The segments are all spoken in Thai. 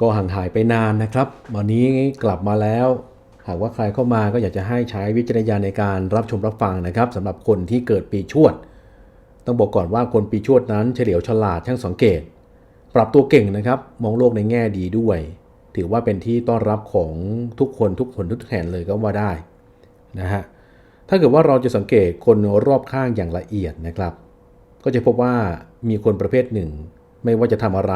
ก็ห่างหายไปนานนะครับ วันนี้กลับมาแล้ว หากว่าใครเข้ามาก็อยากจะให้ใช้วิจารณญาณในการรับชมรับฟังนะครับสำหรับคนที่เกิดปีชวด ต้องบอกก่อนว่าคนปีชวดนั้นเฉลียวฉลาดช่างสังเกต ปรับตัวเก่งนะครับ มองโลกในแง่ดีด้วย ถือว่าเป็นที่ต้อนรับของทุกคนทุกคนทุกแห่งเลยก็ว่าได้นะฮะถ้าเกิดว่าเราจะสังเกตคนรอบข้างอย่างละเอียดนะครับ ก็จะพบว่ามีคนประเภทหนึ่ง ไม่ว่าจะทำอะไร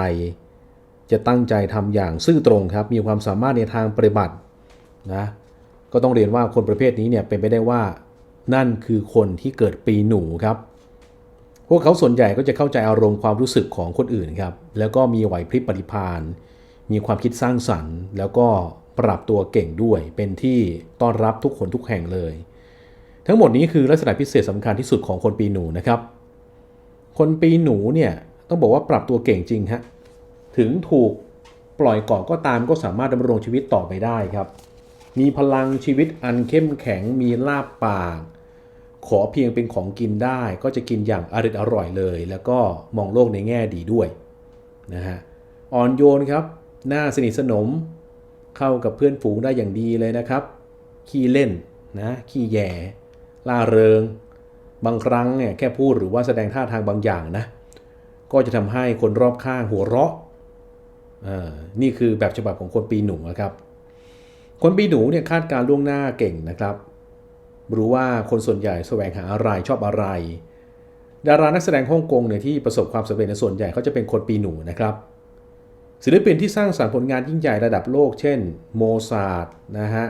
จะตั้งใจทำอย่างซื่อตรงครับ มีความสามารถในทางปฏิบัตินะก็ต้องเรียนว่าคนประเภทนี้เนี่ยเป็นไปได้ว่านั่นคือคนที่เกิดปีหนูครับ พวกเขาส่วนใหญ่ก็จะเข้าใจอารมณ์ความรู้สึกของคนอื่นครับ แล้วก็มีไหวพริบปฏิภาณมีความคิดสร้างสรรค์ แล้วก็ปรับตัวเก่งด้วย เป็นที่ต้อนรับทุกคนทุกแห่งเลย ทั้งหมดนี้คือลักษณะพิเศษสำคัญที่สุดของคนปีหนูนะครับ คนปีหนูเนี่ยต้องบอกว่าปรับตัวเก่งจริงฮะ ถึงถูกปล่อยเก่อนก็ตามก็สามารถดำรงชีวิตต่อไปได้ครับ มีพลังชีวิตอันเข้มแข็งมีลาบปาก ขอเพียงเป็นของกินได้ ก็จะกินอย่างอร่อยอร่อยเลย แล้วก็มองโลกในแง่ดีด้วยนะฮะอ่อนโยนครับหน้าสนิทสนม เข้ากับเพื่อนฝูงได้อย่างดีเลยนะครับ ขี้เล่นนะขี้แย่ล่าเริง บางครั้งเนี่ยแค่พูดหรือว่าแสดงท่าทางบางอย่างนะ ก็จะทำให้คนรอบข้างหัวเราะ นี่คือแบบฉบับของคนปีหนูนะครับ คนปีหนูเนี่ยคาดการล่วงหน้าเก่งนะครับ รู้ว่าคนส่วนใหญ่แสวงหาอะไรชอบอะไร ดารานักแสดงฮ่องกงเนี่ยที่ประสบความสำเร็จในส่วนใหญ่เขาจะเป็นคนปีหนูนะครับ ศิลปินที่สร้างสรรค์ผลงานยิ่งใหญ่ระดับโลก เช่น โมซาร์ทนะฮะ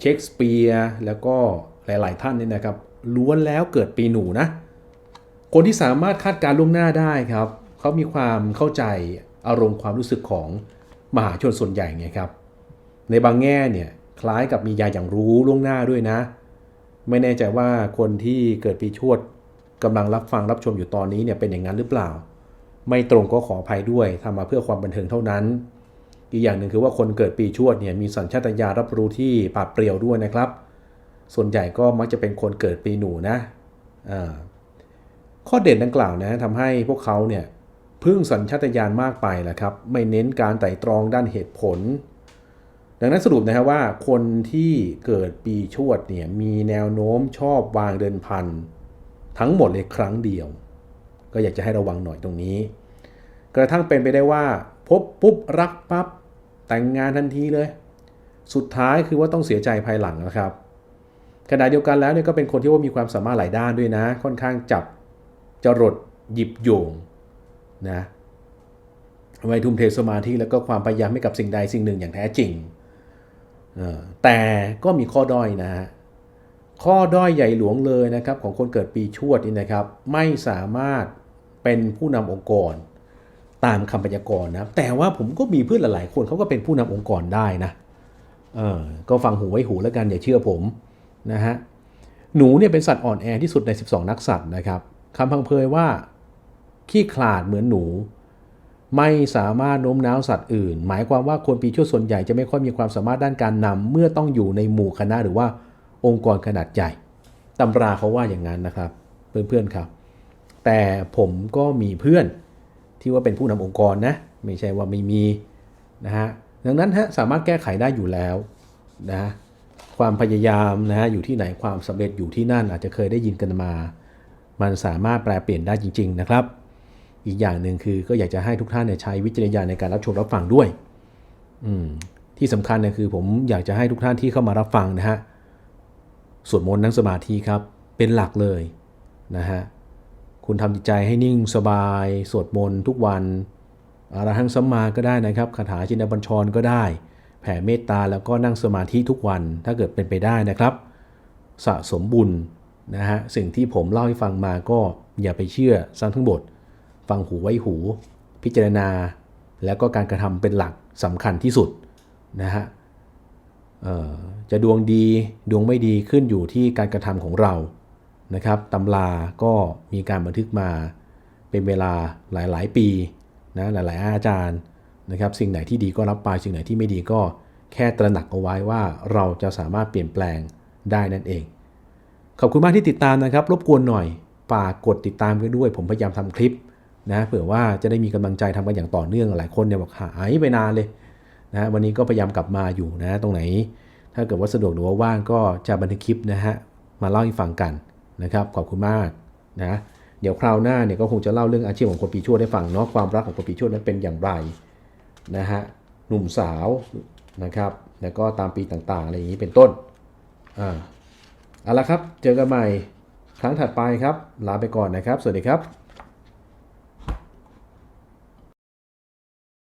เชคสเปียร์แล้วก็หลาย ๆ ท่านเนี่ยนะครับล้วนแล้วเกิดปีหนูนะ คนที่สามารถคาดการล่วงหน้าได้ครับ เขามีความเข้าใจ อารมณ์ความรู้สึกของมหาชนส่วนใหญ่ไงครับ ในบางแง่เนี่ยคล้ายกับมียาอย่างรู้ล่วงหน้าด้วยนะ ไม่แน่ใจว่าคนที่เกิดปีชวดกำลังรับฟังรับชมอยู่ตอนนี้เนี่ยเป็นอย่างนั้นหรือเปล่า ไม่ตรงก็ขออภัยด้วยทำมาเพื่อความบันเทิงเท่านั้น อีกอย่างหนึ่งคือว่าคนเกิดปีชวดเนี่ยมีสัญชาตญาณรับรู้ที่ปราดเปรียวด้วยนะครับ ส่วนใหญ่ก็มักจะเป็นคนเกิดปีหนูนะข้อเด่นดังกล่าวนะทำให้พวกเขาเนี่ย พึ่งสัญชาตญาณมากไปแหละครับ ไม่เน้นการไต่ตรองด้านเหตุผล ดังนั้นสรุปนะครับว่าคนที่เกิดปีชวดเนี่ยมีแนวโน้มชอบวางเดินพันทั้งหมดเลยครั้งเดียว ก็อยากจะให้ระวังหน่อยตรงนี้ กระทั่งเป็นไปได้ว่า พบปุ๊บรักปั๊บแต่งงานทันทีเลย สุดท้ายคือว่าต้องเสียใจภายหลังนะครับขณะเดียวกันแล้วเนี่ยก็เป็นคนที่ว่ามีความสามารถหลายด้านด้วยนะ ค่อนข้างจับจรดหยิบโยง นะไว้ทุ่มเทสมาธิแล้วก็ความพยายามให้กับสิ่งใดสิ่งหนึ่งอย่างแท้จริง แต่ก็มีข้อด้อยนะฮะ ข้อด้อยใหญ่หลวงเลยนะครับของคนเกิดปีชวดนี่นะครับ ไม่สามารถเป็นผู้นำองค์กรตามคำพยากรณ์นะแต่ว่าผมก็มีเพื่อนหลายๆคนเขาก็เป็นผู้นำองค์กรได้นะเออก็ฟังหูไว้หูแล้วกันอย่าเชื่อผมนะฮะหนูเนี่ยเป็นสัตว์อ่อนแอที่สุดใน 12 นักสัตว์นะครับคำพังเพยว่า ขี้ขลาดเหมือนหนู ไม่สามารถโน้มน้าวสัตว์อื่น หมายความว่าคนปีชวดส่วนใหญ่จะไม่ค่อยมีความสามารถด้านการนำเมื่อต้องอยู่ในหมู่คณะหรือว่าองค์กรขนาดใหญ่ตำราเขาว่าอย่างนั้นนะครับ เพื่อนๆครับ แต่ผมก็มีเพื่อนที่ว่าเป็นผู้นำองค์กรนะ ไม่ใช่ว่าไม่มีนะฮะดังนั้นฮะสามารถแก้ไขได้อยู่แล้วนะความพยายามนะฮะอยู่ที่ไหนความสำเร็จอยู่ที่นั่นอาจจะเคยได้ยินกันมา มันสามารถแปลเปลี่ยนได้จริง ๆ นะครับ อีกอย่างหนึ่งคือก็อยากจะให้ทุกท่านเนี่ยใช้วิจารณญาณในการรับชมรับฟังด้วย อืมที่สำคัญเนี่ยคือผมอยากจะให้ทุกท่านที่เข้ามารับฟังนะฮะสวดมนต์นั่งสมาธิครับ เป็นหลักเลยนะฮะคุณทำจิตใจให้นิ่งสบาย สวดมนต์ทุกวันอารหังสัมมาก็ได้นะครับคาถาจินบัญชรก็ได้ แผ่เมตตาแล้วก็นั่งสมาธิทุกวันถ้าเกิดเป็นไปได้นะครับ สะสมบุญนะฮะสิ่งที่ผมเล่าให้ฟังมาก็อย่าไปเชื่อซ้ำทั้งหมด ฟังหูไว้หู พิจารณา แล้วก็การกระทำเป็นหลักสำคัญที่สุดนะฮะจะดวงดีดวงไม่ดีขึ้นอยู่ที่การกระทำของเรานะครับตำราก็มีการบันทึกมาเป็นเวลาหลาย ๆ ปีนะหลาย ๆ อาจารย์นะครับ สิ่งไหนที่ดีก็รับไปสิ่งไหนที่ไม่ดีก็แค่ตระหนักเอาไว้ว่าเราจะสามารถเปลี่ยนแปลงได้นั่นเอง ขอบคุณมากที่ติดตามนะครับ รบกวนหน่อยฝากกดติดตามกันด้วย ผมพยายามทำคลิป นะเผื่อว่าจะได้มีกำลังใจทำกันอย่างต่อเนื่องหลายคนเนี่ยบอกหายไปนานเลยนะวันนี้ก็พยายามกลับมาอยู่นะตรงไหน ถ้าเกิดว่าสะดวกหรือว่าว่างก็จะบันทึกคลิปนะฮะมาเล่าให้ฟังกันนะครับขอบคุณมากนะเดี๋ยวคราวหน้าเนี่ยก็คงจะเล่าเรื่องอาชีพของคนปีชวดให้ฟังเนาะความรักของคนปีชวดนั้นเป็นอย่างไรนะฮะหนุ่มสาวนะครับแล้วก็ตามปีต่างๆอะไรอย่างนี้เป็นต้นอ่าเอาละครับ เจอกันใหม่ครั้งถัดไปครับ ลาไปก่อนนะครับ สวัสดีครับ